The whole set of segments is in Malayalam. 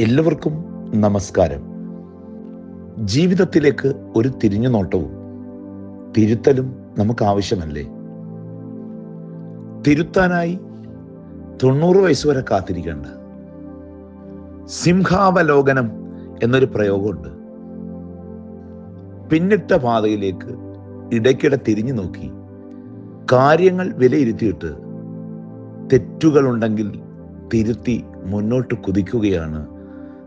എല്ലാവർക്കും നമസ്കാരം. ജീവിതത്തിലേക്ക് ഒരു തിരിഞ്ഞു നോട്ടവും തിരുത്തലും നമുക്ക് ആവശ്യമല്ലേ? തിരുത്താനായി തൊണ്ണൂറ് വയസ്സ് വരെ കാത്തിരിക്കേണ്ട. സിംഹാവലോകനം എന്നൊരു പ്രയോഗമുണ്ട്. പിന്നിട്ട പാതയിലേക്ക് ഇടയ്ക്കിടെ തിരിഞ്ഞു നോക്കി. കാര്യങ്ങൾ വിലയിരുത്തിയിട്ട് തെറ്റുകളുണ്ടെങ്കിൽ തിരുത്തി മുന്നോട്ട് കുതിക്കുകയാണ്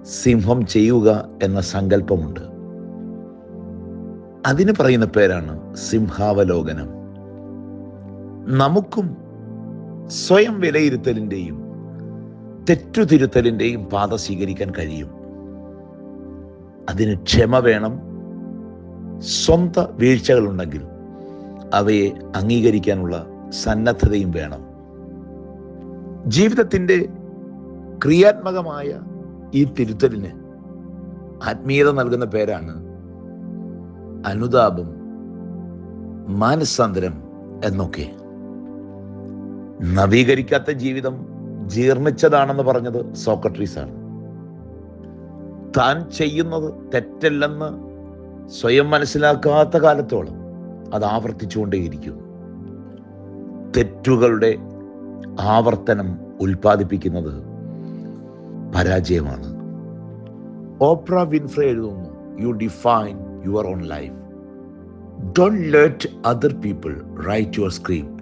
സിംഹം ചെയ്യുക എന്ന സങ്കല്പമുണ്ട്. അതിന് പറയുന്ന പേരാണ് സിംഹാവലോകനം. നമുക്കും സ്വയം വിലയിരുത്തലിന്റെയും തെറ്റുതിരുത്തലിന്റെയും പാത സ്വീകരിക്കാൻ കഴിയും. അതിന് ക്ഷമ വേണം. സ്വന്ത വീഴ്ചകളുണ്ടെങ്കിൽ അവയെ അംഗീകരിക്കാനുള്ള സന്നദ്ധതയും വേണം. ജീവിതത്തിന്റെ ക്രിയാത്മകമായ ഈ തിരുത്തലിന് ആത്മീയത നൽകുന്ന പേരാണ് അനുതാപം മാനസാന്തരം എന്നൊക്കെ. നവീകരിക്കാത്ത ജീവിതം ജീർണിച്ചതാണെന്ന് പറഞ്ഞത് സോക്രട്ടീസ് ആണ് താൻ ചെയ്യുന്നത് തെറ്റല്ലെന്ന് സ്വയം മനസ്സിലാക്കാത്ത കാലത്തോളം അത് ആവർത്തിച്ചുകൊണ്ടേയിരിക്കും. തെറ്റുകളുടെ ആവർത്തനം ഉൽപ്പാദിപ്പിക്കുന്നത് പരാജയമാണ്. ഓപ്ര വിൻഫ്ര എഴുതുന്നു you define your own life don't let other people write your screen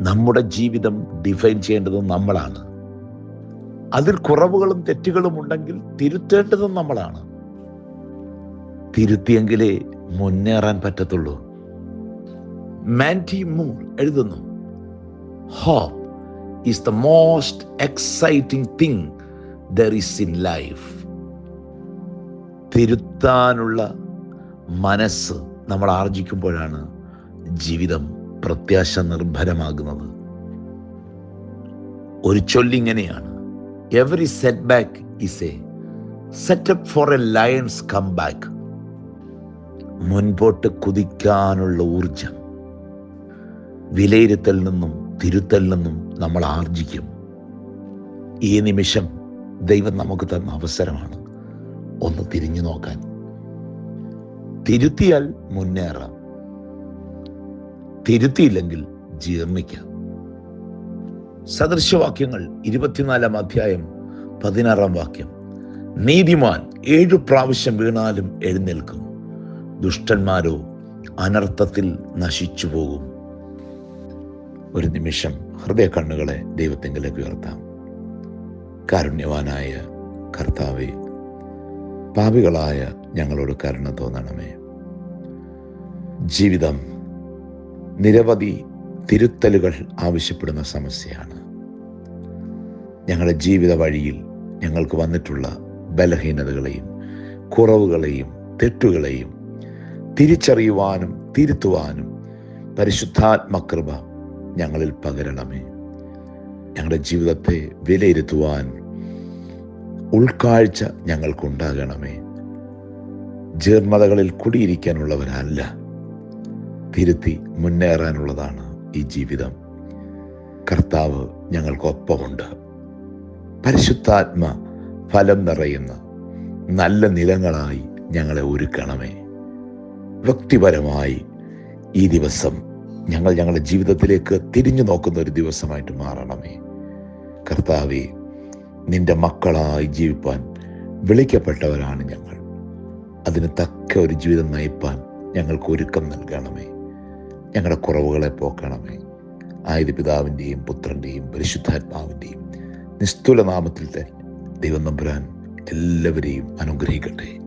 നമ്മുടെ ജീവിതം ഡിഫൈൻ ചെയ്യേണ്ടത് നമ്മളാണ്. അതിൽ കുറവുകളും തെറ്റുകളും ഉണ്ടെങ്കിൽ തിരുത്തേണ്ടതും നമ്മളാണ്. തിരുത്തിയെങ്കിലേ മുന്നേറാൻ പറ്റത്തുള്ളൂ. മാന്റി മൂർ എഴുതുന്നു hope is the most exciting thing there is in life തിരുത്താനുള്ള മനസ്സ് നമ്മൾ ആർജിക്കുമ്പോഴാണ് ജീവിതം പ്രത്യാശ നിർഭരമാകുന്നത്. ഒരു ചൊല്ലിങ്ങനെയാണ് every setback is a setup for a lion's comeback മുൻപോട്ട് കുതിക്കാനുള്ള ഊർജം വിലയിരുത്തൽ നിന്നും തിരുത്തൽ നിന്നും നമ്മൾ ആർജിക്കും. ഈ നിമിഷം ദൈവം നമുക്ക് തന്ന അവസരമാണ് ഒന്ന് തിരിഞ്ഞു നോക്കാൻ. തിരുത്തിയാൽ മുന്നേറാം. തിരുത്തിയില്ലെങ്കിൽ ജീർണിക്കാം. സദൃശവാക്യങ്ങൾ ഇരുപത്തിനാലാം അധ്യായം പതിനാറാം വാക്യം. നീതിമാൻ ഏഴു പ്രാവശ്യം വീണാലും എഴുന്നേൽക്കും. ദുഷ്ടന്മാരോ അനർത്ഥത്തിൽ നശിച്ചു പോകും ഒരു നിമിഷം ഹൃദയ കണ്ണുകളെ ദൈവത്തെങ്കിലേക്ക് ഉയർത്താം. കാരുണ്യവാനായ കർത്താവെ പാപികളായ ഞങ്ങളോട് കരുണ തോന്നണമേ. ജീവിതം നിരവധി തിരുത്തലുകൾ ആവശ്യപ്പെടുന്ന സമസ്യയാണ്. ഞങ്ങളുടെ ജീവിത വഴിയിൽ ഞങ്ങൾക്ക് വന്നിട്ടുള്ള ബലഹീനതകളെയും കുറവുകളെയും തെറ്റുകളെയും തിരിച്ചറിയുവാനും തിരുത്തുവാനും പരിശുദ്ധാത്മകൃപ ഞങ്ങളിൽ പകരണമേ. ഞങ്ങളുടെ ജീവിതത്തെ വിലയിരുത്തുവാൻ ഉൾക്കാഴ്ച ഞങ്ങൾക്കുണ്ടാകണമേ. ജീർണതകളിൽ കുടിയിരിക്കാനുള്ളവരല്ല. തിരുത്തി മുന്നേറാനുള്ളതാണ് ഈ ജീവിതം. കർത്താവ് ഞങ്ങൾക്കൊപ്പമുണ്ട്. പരിശുദ്ധാത്മ ഫലം നിറയുന്ന നല്ല നിലങ്ങളായി ഞങ്ങളെ ഒരുക്കണമേ. വ്യക്തിപരമായി ഈ ദിവസം ഞങ്ങൾ ഞങ്ങളുടെ ജീവിതത്തിലേക്ക് തിരിഞ്ഞു നോക്കുന്ന ഒരു ദിവസമായിട്ട് മാറണമേ. കർത്താവെ നിന്റെ മക്കളായി ജീവിപ്പാൻ വിളിക്കപ്പെട്ടവരാണ് ഞങ്ങൾ. അതിന് തക്ക ഒരു ജീവിതം നയിപ്പാൻ ഞങ്ങൾക്ക് ഒരുക്കം നൽകണമേ. ഞങ്ങളുടെ കുറവുകളെ പോക്കണമേ. ആയത് പിതാവിന്റെയും പുത്രന്റെയും പരിശുദ്ധാത്മാവിന്റെയും നിസ്തുല നാമത്തിൽ തന്നെ ദൈവം നമ്പുരാൻ എല്ലാവരെയും അനുഗ്രഹിക്കട്ടെ.